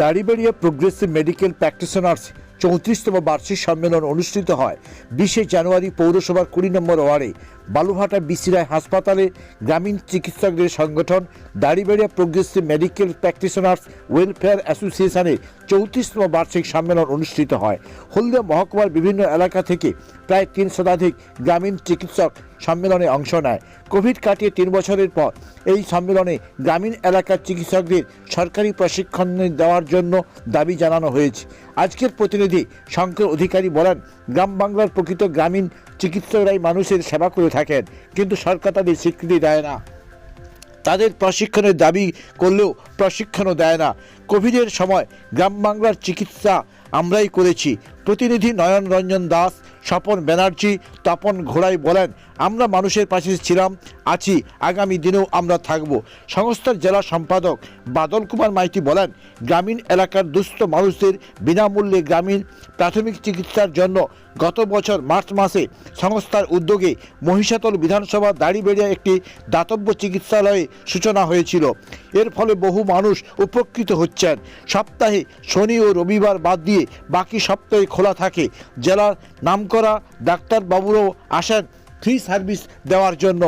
দাড়িবাড়িয়া progressive medical practitioners চৌত্রিশতম বার্ষিক সম্মেলন অনুষ্ঠিত হয়। বিশে জানুয়ারি পৌরসভার কুড়ি নম্বর ওয়ার্ডে। বালুঘাটা বিসিরায় হাসপাতালে গ্রামীণ চিকিৎসকদের সংগঠন Daribaria progressive medical practitioners welfare অ্যাসোসিয়েশনের চৌত্রিশতম বার্ষিক সম্মেলন অনুষ্ঠিত হয়। হলদিয়া মহকুমার বিভিন্ন এলাকা থেকে প্রায় তিন শতাধিক গ্রামীণ চিকিৎসক সম্মেলনে অংশ নেয়। কোভিড কাটিয়ে তিন বছরের পর এই সম্মেলনে গ্রামীণ এলাকার চিকিৎসকদের সরকারি প্রশিক্ষণ দেওয়ার জন্য দাবি জানানো হয়েছে। আজকের প্রতিনিধি শঙ্কর অধিকারী বলেন গ্রাম বাংলার প্রকৃত গ্রামীণ চিকিৎসকরাই মানুষের সেবা করে থাকেন, কিন্তু সরকার তাদের স্বীকৃতি দেয় না। তাদের প্রশিক্ষণের দাবি করলেও প্রশিক্ষণও দেয় না। কোভিডের সময় গ্রাম বাংলার চিকিৎসা আমরাই করেছি। প্রতিনিধি নয়ন রঞ্জন দাস স্বপন ব্যানার্জি তপন ঘোড়াই বলেন, আমরা মানুষের পাশে ছিলাম, আছি, আগামী দিনেও আমরা থাকব। সংস্থার জেলা সম্পাদক বাদল কুমার মাইতি বলেন, গ্রামীণ এলাকার দুস্থ মানুষদের বিনামূল্যে গ্রামীণ প্রাথমিক চিকিৎসার জন্য গত বছর মার্চ মাসে সংস্থার উদ্যোগে মহিষাতল বিধানসভা দাড়িবেড়িয়া একটি দাতব্য চিকিৎসালয়ে সূচনা হয়েছিল। এর ফলে বহু মানুষ উপকৃত হচ্ছেন। সপ্তাহে শনি ও রবিবার বাদ দিয়ে বাকি সপ্তাহে খোলা থাকে। জেলার নামকরা ডাক্তারবাবুরাও আসেন ফ্রি সার্ভিস দেওয়ার জন্য।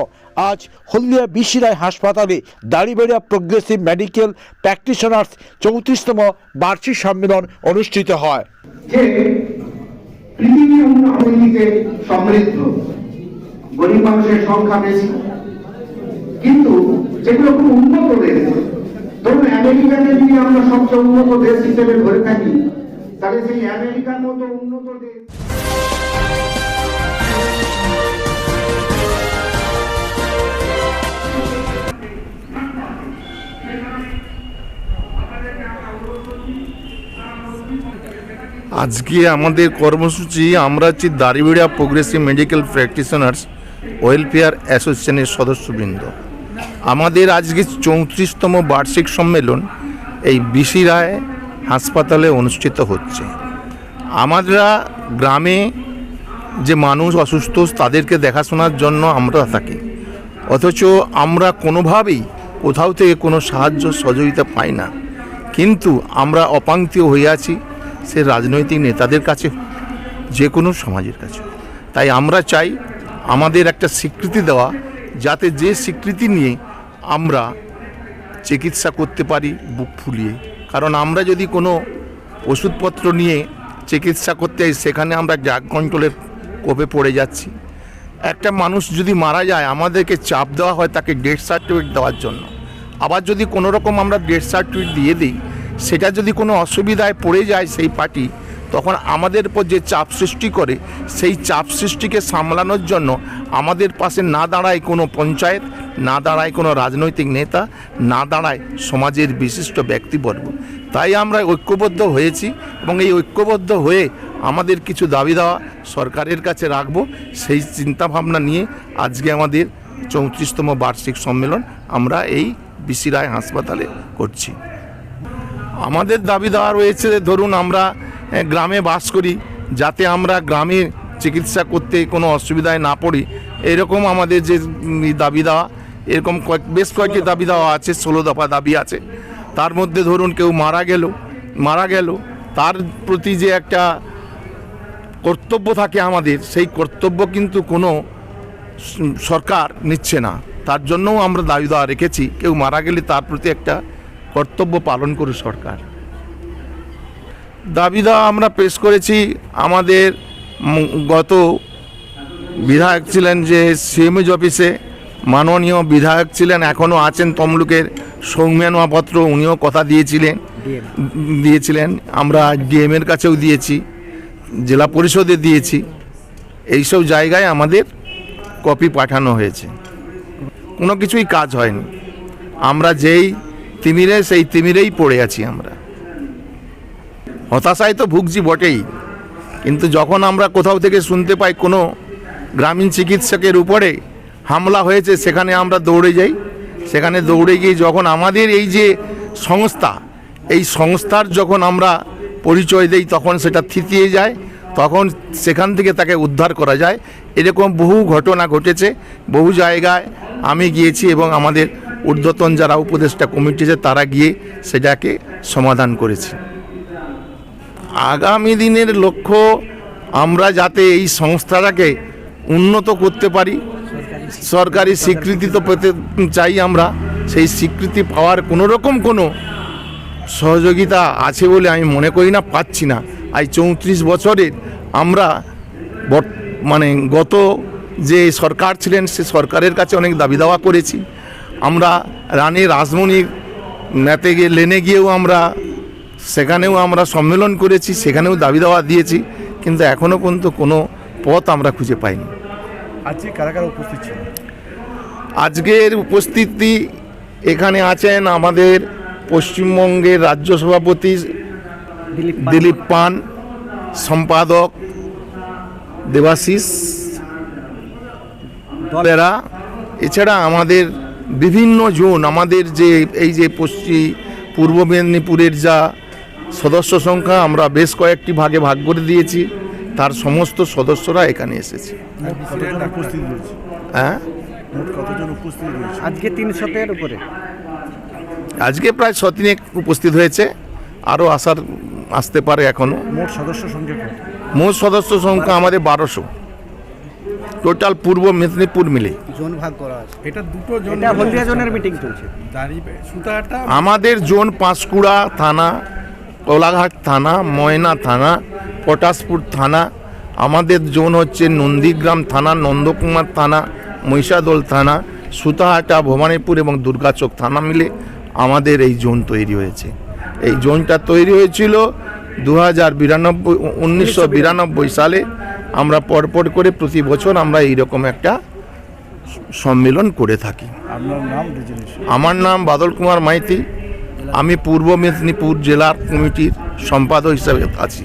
আজ হলদিয়া বিশিরায় হাসপাতালে দাড়িবেড়িয়া প্রোগ্রেসিভ মেডিকেল প্র্যাকটিশনার্স চৌত্রিশতম বার্ষিক সম্মেলন অনুষ্ঠিত হয়। কিন্তু যেগুলো খুব উন্নত দেশ, ধরুন আমেরিকাকে যদি আমরা সবচেয়ে উন্নত দেশ হিসেবে ধরে থাকি, তাহলে সেই আমেরিকার মতো উন্নত দেশ আজকে আমাদের কর্মসূচি, আমরা হচ্ছি Daribira progressive medical practitioners welfare অ্যাসোসিয়েশনের সদস্যবৃন্দ। আমাদের আজকে চৌত্রিশতম বার্ষিক সম্মেলন এই বিসি রায় হাসপাতালে অনুষ্ঠিত হচ্ছে। আমরা গ্রামে যে মানুষ অসুস্থ, তাদেরকে দেখাশোনার জন্য আমরা থাকি। অথচ আমরা কোনোভাবেই কোথাও থেকে কোনো সাহায্য, সহযোগিতা পাই না। কিন্তু আমরা অপাঙ্ক্তীয় হয়ে আছি সে রাজনৈতিক নেতাদের কাছে, যে কোনো সমাজের কাছে। তাই আমরা চাই আমাদের একটা স্বীকৃতি দেওয়া, যাতে যে স্বীকৃতি নিয়ে আমরা চিকিৎসা করতে পারি, বুক ফুলিয়ে। কারণ আমরা যদি কোনো ওষুধপত্র নিয়ে চিকিৎসা করতে সেখানে আমরা ড্রাগ কন্ট্রোলের কোপে পড়ে যাচ্ছি। একটা মানুষ যদি মারা যায়, আমাদেরকে চাপ দেওয়া হয় তাকে ডেথ সার্টিফিকেট দেওয়ার জন্য। আবার যদি কোনো রকম আমরা ডেথ সার্টিফিকেট দিয়ে দিই, সেটা যদি কোনো অসুবিধায় পড়ে যায় সেই পার্টি, তখন আমাদের উপর যে চাপ সৃষ্টি করে, সেই চাপ সৃষ্টিকে সামলানোর জন্য আমাদের পাশে না দাঁড়ায় কোনো পঞ্চায়েত, না দাঁড়ায় কোনো রাজনৈতিক নেতা, না দাঁড়ায় সমাজের বিশিষ্ট ব্যক্তিবর্গ। তাই আমরা ঐক্যবদ্ধ হয়েছি এবং এই ঐক্যবদ্ধ হয়ে আমাদের কিছু দাবি দেওয়া সরকারের কাছে রাখব। সেই চিন্তাভাবনা নিয়ে আজকে আমাদের চৌত্রিশতম বার্ষিক সম্মেলন আমরা এই বিসি রায় হাসপাতালে করছি। আমাদের দাবি দেওয়া রয়েছে ধরুন আমরা গ্রামে বাস করি, যাতে আমরা গ্রামে চিকিৎসা করতে কোনো অসুবিধায় না পড়ি। এরকম আমাদের যে দাবি দেওয়া, এরকম কয়েক, বেশ কয়েকটি দাবি দেওয়া আছে, ষোলো দফা দাবি আছে। তার মধ্যে ধরুন কেউ মারা গেল মারা গেল, তার প্রতি যে একটা কর্তব্য থাকে আমাদের, সেই কর্তব্য কিন্তু কোনো সরকার নিচ্ছে না। তার জন্যও আমরা দাবি দেওয়া রেখেছি, কেউ মারা গেলে তার প্রতি একটা কর্তব্য পালন করে সরকার। দাবি দেওয়া আমরা পেশ করেছি, আমাদের গত বিধায়ক ছিলেন যে সিএমএজ অফিসে, মাননীয় বিধায়ক ছিলেন, এখনও আছেন তমলুকের সৌম্যান মহাপাত্র উনিও কথা দিয়েছিলেন। দিয়েছিলেন। আমরা ডিএমের কাছেও দিয়েছি জেলা পরিষদে দিয়েছি। এইসব জায়গায় আমাদের কপি পাঠানো হয়েছে। কোনো কিছুই কাজ হয়নি। আমরা যেই তিমিরে সেই তিমিরেই পড়ে আছি আমরা। হতাশায় তো ভুগছি বটেই। কিন্তু যখন আমরা কোথাও থেকে শুনতে পাই কোনো গ্রামীণ চিকিৎসকের উপরে হামলা হয়েছে সেখানে আমরা দৌড়ে যাই। সেখানে দৌড়ে গিয়ে যখন আমাদের এই যে সংস্থা, এই সংস্থার যখন আমরা পরিচয় দেই, তখন সেটা থিতিয়ে যায়, তখন সেখান থেকে তাকে উদ্ধার করা যায়। এরকম বহু ঘটনা ঘটেছে, বহু জায়গায় আমি গিয়েছি এবং আমাদের ঊর্ধ্বতন যারা উপদেষ্টা কমিটি আছে, তারা গিয়ে সেটাকে সমাধান করেছে। আগামী দিনের লক্ষ্য আমরা যাতে এই সংস্থাটাকে উন্নত করতে পারি সরকারি স্বীকৃতি তো পেতে চাই আমরা। সেই স্বীকৃতি পাওয়ার কোনো রকম কোনো সহযোগিতা আছে বলে আমি মনে করি না, পাচ্ছি না। আজ চৌত্রিশ বছরের আমরা মানে গত যে সরকার ছিলেন, সে সরকারের কাছে অনেক দাবি দাওয়া করেছি। আমরা রানী রাসমণির নেতে গিয়ে, লেনে গিয়েও আমরা, সেখানেও আমরা সম্মেলন করেছি, সেখানেও দাবি দাওয়া দিয়েছি, কিন্তু এখনও পর্যন্ত কোনো পথ আমরা খুঁজে পাইনি। আজকে কারা কারা উপস্থিত ছিল আজকের উপস্থিতি এখানে আছেন আমাদের পশ্চিমবঙ্গের রাজ্য সভাপতি দিলীপ পান। সম্পাদক দেবাশিস দলেরা এছাড়া আমাদের বিভিন্ন জোন আমাদের যে এই যে পশ্চিম পূর্ব মেদিনীপুরের যা সদস্য সংখ্যা আমরা বেশ কয়েকটি ভাগে ভাগ করে দিয়েছি। তার সমস্ত সদস্যরা এখানে এসেছে। হ্যাঁ? আজকে তিনশোতের উপরে। আজকে প্রায় শতিনেক উপস্থিত হয়েছে। আরও আসার আসতে পারে এখনও মোট সদস্য সংখ্যা মোট সদস্য সংখ্যা আমাদের বারোশো। টোটাল পূর্ব মেদিনীপুর মিলে। জোন ভাগ করা আছে। এটা দুটো জন এটা হলদিয়া জোনের মিটিং চলছে। সুতাটা আমাদের জোন পাঁশকুড়া থানা কোলাঘাট থানা ময়না থানা পটাশপুর থানা আমাদের জোন হচ্ছে নন্দীগ্রাম থানা নন্দকুমার থানা মহিষাদল থানা সুতাহাটা ভবানীপুর এবং দুর্গাচক থানা মিলে আমাদের এই জোন তৈরি হয়েছে। এই জোনটা তৈরি হয়েছিল দু হাজার বিরানব্বই উনিশশো বিরানব্বই সালে। আমরা পরপর করে প্রতি বছর আমরা এইরকম একটা সম্মেলন করে থাকি। আমার নাম বাদল কুমার মাইতি। আমি পূর্ব মেদিনীপুর জেলার কমিটির সম্পাদক হিসাবে আছি।